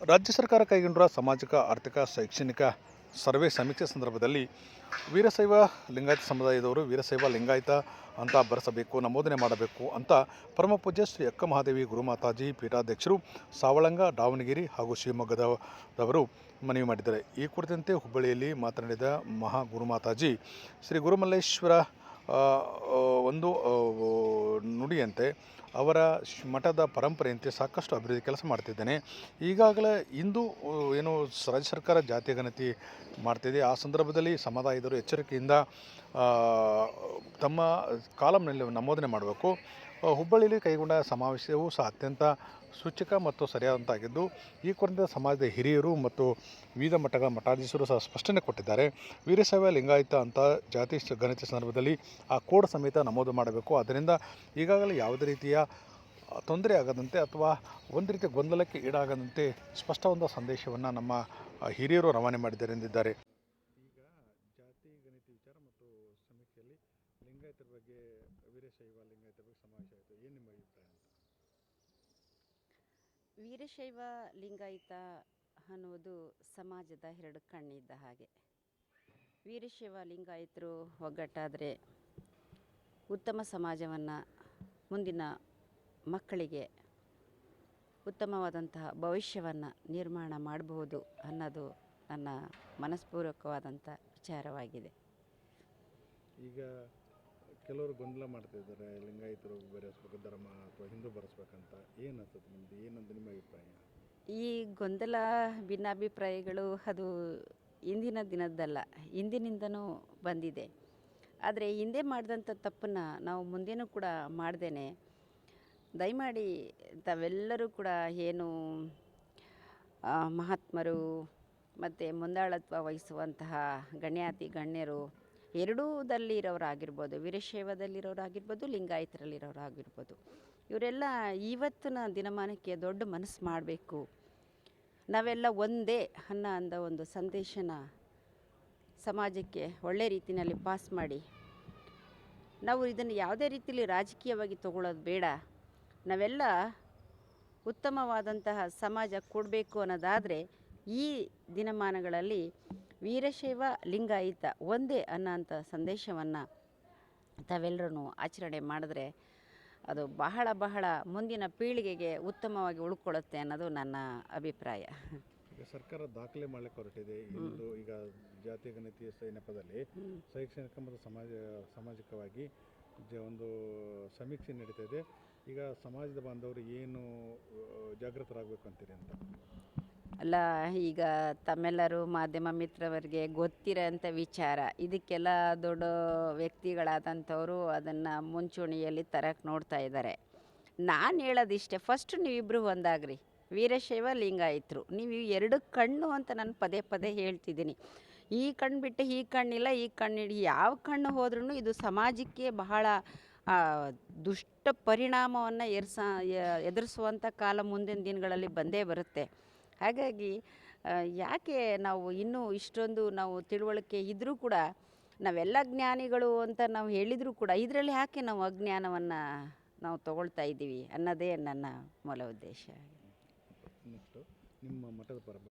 ರಾಜ್ಯ ಸರ್ಕಾರ ಕೈಗೊಂಡಿರುವ ಸಾಮಾಜಿಕ, ಆರ್ಥಿಕ, ಶೈಕ್ಷಣಿಕ ಸರ್ವೆ ಸಮೀಕ್ಷೆ ಸಂದರ್ಭದಲ್ಲಿ ವೀರಶೈವ ಲಿಂಗಾಯತ ಸಮುದಾಯದವರು ವೀರಶೈವ ಲಿಂಗಾಯತ ಅಂತ ಬರೆಸಬೇಕು, ನಮೋದನೆ ಮಾಡಬೇಕು ಅಂತ ಪರಮ ಪೂಜ್ಯ ಶ್ರೀ ಅಕ್ಕ ಮಹಾದೇವಿ ಗುರುಮಾತಾಜಿ ಪೀಠಾಧ್ಯಕ್ಷರು ಸಾವಳಂಗ, ದಾವಣಗೆರೆ ಹಾಗೂ ಶಿವಮೊಗ್ಗದವರು ಮನವಿ ಮಾಡಿದ್ದಾರೆ. ಈ ಕುರಿತಂತೆ ಹುಬ್ಬಳ್ಳಿಯಲ್ಲಿ ಮಾತನಾಡಿದ ಮಹಾ ಗುರುಮಾತಾಜಿ ಶ್ರೀ ಗುರುಮಲ್ಲೇಶ್ವರ ಒಂದು ನುಡಿಯಂತೆ ಅವರ ಮಠದ ಪರಂಪರೆಯಂತೆ ಸಾಕಷ್ಟು ಅಭಿವೃದ್ಧಿ ಕೆಲಸ ಮಾಡ್ತಿದ್ದೇನೆ. ಈಗಾಗಲೇ ಇಂದು ಏನು ರಾಜ್ಯ ಸರ್ಕಾರ ಜಾತಿ ಗಣತಿ ಮಾಡ್ತಿದೆ. ಆ ಸಂದರ್ಭದಲ್ಲಿ ಸಮುದಾಯದವರು ಎಚ್ಚರಿಕೆಯಿಂದ ತಮ್ಮ ಕಾಲಂನಲ್ಲಿ ನಮೂದನೆ ಮಾಡಬೇಕು. ಹುಬ್ಬಳ್ಳಿಯಲ್ಲಿ ಕೈಗೊಂಡ ಸಮಾವೇಶವು ಸಹ ಅತ್ಯಂತ ಸೂಚಕ ಮತ್ತು ಸರಿಯಾದಂತಾಗಿದ್ದು, ಈ ಕುರಿತ ಸಮಾಜದ ಹಿರಿಯರು ಮತ್ತು ವಿವಿಧ ಮಠಗಳ ಮಠಾಧೀಶರು ಸಹ ಸ್ಪಷ್ಟನೆ ಕೊಟ್ಟಿದ್ದಾರೆ. ವೀರಶೈವ ಲಿಂಗಾಯತ ಅಂತ ಜಾತಿ ಗಣಿತ ಸಂದರ್ಭದಲ್ಲಿ ಆ ಕೋಡ್ ಸಮೇತ ನಮೂದು ಮಾಡಬೇಕು. ಅದರಿಂದ ಈಗಾಗಲೇ ಯಾವುದೇ ರೀತಿಯ ತೊಂದರೆ ಆಗದಂತೆ ಅಥವಾ ಒಂದು ರೀತಿಯ ಗೊಂದಲಕ್ಕೆ ಈಡಾಗದಂತೆ ಸ್ಪಷ್ಟವಾದ ಸಂದೇಶವನ್ನು ನಮ್ಮ ಹಿರಿಯರು ರವಾನೆ ಮಾಡಿದ್ದಾರೆ ಎಂದಿದ್ದಾರೆ ಈಗ ಜಾತಿ ಗಣತಿ ವಿಚಾರ ಮತ್ತು ಸಮೀಕ್ಷೆಯಲ್ಲಿ ಲಿಂಗಾಯತರ ಬಗ್ಗೆ ವೀರಶೈವ ಲಿಂಗಾಯತರ ಬಗ್ಗೆ ಸಮಾವೇಶ ಆಯಿತು ಏನು ನಿಮ್ಮ ಅಭಿಪ್ರಾಯ ಅಂತ ವೀರಶೈವ ಲಿಂಗಾಯತ ಅನ್ನುವುದು ಸಮಾಜದ ಎರಡು ಕಣ್ಣಿದ್ದ ಹಾಗೆ. ವೀರಶೈವ ಲಿಂಗಾಯತರು ಒಗ್ಗಟ್ಟಾದರೆ ಉತ್ತಮ ಸಮಾಜವನ್ನು ಮುಂದಿನ ಮಕ್ಕಳಿಗೆ ಉತ್ತಮವಾದಂತಹ ಭವಿಷ್ಯವನ್ನು ನಿರ್ಮಾಣ ಮಾಡಬಹುದು ಅನ್ನೋದು ನನ್ನ ಮನಸ್ಪೂರ್ವಕವಾದಂಥ ವಿಚಾರವಾಗಿದೆ. ಈಗ ಕೆಲವರು ಗೊಂದಲ ಮಾಡ್ತಿದ್ದಾರೆ ಲಿಂಗಾಯತರು ಬರೆಸ್ಬೇಕು, ಧರ್ಮ ಅಥವಾ ಹಿಂದೂ ಬರೆಸ್ಬೇಕಂತ. ಏನು ಅನ್ಸುತ್ತೆ ನಿಮ್ದು? ಏನಂತ ನಿಮ್ಮ ಅಭಿಪ್ರಾಯ? ಈ ಗೊಂದಲ, ಭಿನ್ನಾಭಿಪ್ರಾಯಗಳು ಅದು ಇಂದಿನ ದಿನದ್ದಲ್ಲ. ಹಿಂದಿನಿಂದನೂ ಬಂದಿದೆ. ಆದರೆ ಹಿಂದೆ ಮಾಡಿದಂಥ ತಪ್ಪನ್ನು ನಾವು ಮುಂದೇನೂ ಕೂಡ ಮಾಡ್ದೇನೆ. ದಯಮಾಡಿ ತಾವೆಲ್ಲರೂ ಕೂಡ ಏನು ಮಹಾತ್ಮರು ಮತ್ತು ಮುಂದಾಳತ್ವ ವಹಿಸುವಂತಹ ಗಣ್ಯಾತಿ, ಗಣ್ಯರು ಎರಡೂದಲ್ಲಿರೋರಾಗಿರ್ಬೋದು, ವೀರಶೈವದಲ್ಲಿರೋರಾಗಿರ್ಬೋದು, ಲಿಂಗಾಯತರಲ್ಲಿರೋರಾಗಿರ್ಬೋದು. ಇವರೆಲ್ಲ ಇವತ್ತಿನ ದಿನಮಾನಕ್ಕೆ ದೊಡ್ಡ ಮನಸ್ಸು ಮಾಡಬೇಕು. ನಾವೆಲ್ಲ ಒಂದೇ ಅನ್ನೋ ಅಂದ ಒಂದು ಸಂದೇಶನ ಸಮಾಜಕ್ಕೆ ಒಳ್ಳೆ ರೀತಿಯಲ್ಲಿ ಪಾಸ್ ಮಾಡಿ. ನಾವು ಇದನ್ನು ಯಾವುದೇ ರೀತಿಯಲ್ಲಿ ರಾಜಕೀಯವಾಗಿ ತಗೊಳ್ಳೋದು ಬೇಡ. ನಾವೆಲ್ಲ ಉತ್ತಮವಾದಂತಹ ಸಮಾಜ ಕೊಡಬೇಕು ಅನ್ನೋದಾದರೆ ಈ ದಿನಮಾನಗಳಲ್ಲಿ ವೀರಶೈವ ಲಿಂಗಾಯಿತ ಒಂದೇ ಅನ್ನೋಂಥ ಸಂದೇಶವನ್ನು ತಾವೆಲ್ಲರೂ ಆಚರಣೆ ಮಾಡಿದ್ರೆ ಅದು ಬಹಳ ಬಹಳ ಮುಂದಿನ ಪೀಳಿಗೆಗೆ ಉತ್ತಮವಾಗಿ ಉಳ್ಕೊಳ್ಳುತ್ತೆ ಅನ್ನೋದು ನನ್ನ ಅಭಿಪ್ರಾಯ. ಸರ್ಕಾರ ದಾಖಲೆ ಮಾಡಲಿಕ್ಕೆ ಹೊರಟಿದೆ. ಇಂದು ಈಗ ಜಾತಿ ಗಣತಿಯ ನೆಪದಲ್ಲಿ ಶೈಕ್ಷಣಿಕ ಮತ್ತು ಸಮಾಜ ಸಾಮಾಜಿಕವಾಗಿ ಒಂದು ಸಮೀಕ್ಷೆ ನಡೀತಾ ಇದೆ. ಈಗ ಸಮಾಜದ ಬಾಂಧವರು ಏನು ಜಾಗೃತರಾಗಬೇಕು ಅಂತೀರಿ ಅಂತ? ಅಲ್ಲ, ಈಗ ತಮ್ಮೆಲ್ಲರೂ ಮಾಧ್ಯಮ ಮಿತ್ರವರಿಗೆ ಗೊತ್ತಿರೋಂಥ ವಿಚಾರ. ಇದಕ್ಕೆಲ್ಲ ದೊಡ್ಡ ವ್ಯಕ್ತಿಗಳಾದಂಥವರು ಅದನ್ನು ಮುಂಚೂಣಿಯಲ್ಲಿ ತರಕ್ಕೆ ನೋಡ್ತಾ ಇದ್ದಾರೆ. ನಾನು ಹೇಳೋದಿಷ್ಟೇ ಫಸ್ಟ್ ನೀವಿಬ್ಬರು ಒಂದಾಗ್ರಿ. ವೀರಶೈವ ಲಿಂಗಾಯಿತ್ರು. ನೀವು ಎರಡು ಕಣ್ಣು ಅಂತ ನಾನು ಪದೇ ಪದೇ ಹೇಳ್ತಿದ್ದೀನಿ. ಈ ಕಣ್ಣು ಬಿಟ್ಟು ಈ ಕಣ್ಣಿಲ್ಲ, ಈ ಕಣ್ಣಿಡಿ ಯಾವ ಕಣ್ಣು ಹೋದ್ರೂ ಇದು ಸಮಾಜಕ್ಕೆ ಬಹಳ ದುಷ್ಟ ಪರಿಣಾಮವನ್ನು ಎರ್ಸ ಎದುರಿಸುವಂಥ ಕಾಲ ಮುಂದಿನ ದಿನಗಳಲ್ಲಿ ಬಂದೇ ಬರುತ್ತೆ. ಹಾಗಾಗಿ ಯಾಕೆ ನಾವು ಇನ್ನೂ ಇಷ್ಟೊಂದು ನಾವು ತಿಳುವಳಿಕೆ ಇದ್ದರೂ ಕೂಡ ನಾವೆಲ್ಲ ಜ್ಞಾನಿಗಳು ಅಂತ ನಾವು ಹೇಳಿದರೂ ಕೂಡ ಇದರಲ್ಲಿ ಯಾಕೆ ನಾವು ಅಜ್ಞಾನವನ್ನು ನಾವು ತಗೊಳ್ತಾ ಇದ್ದೀವಿ ಅನ್ನೋದೇ ನನ್ನ ಮೂಲ ಉದ್ದೇಶ. ನಿಮ್ಮ ಮಠದ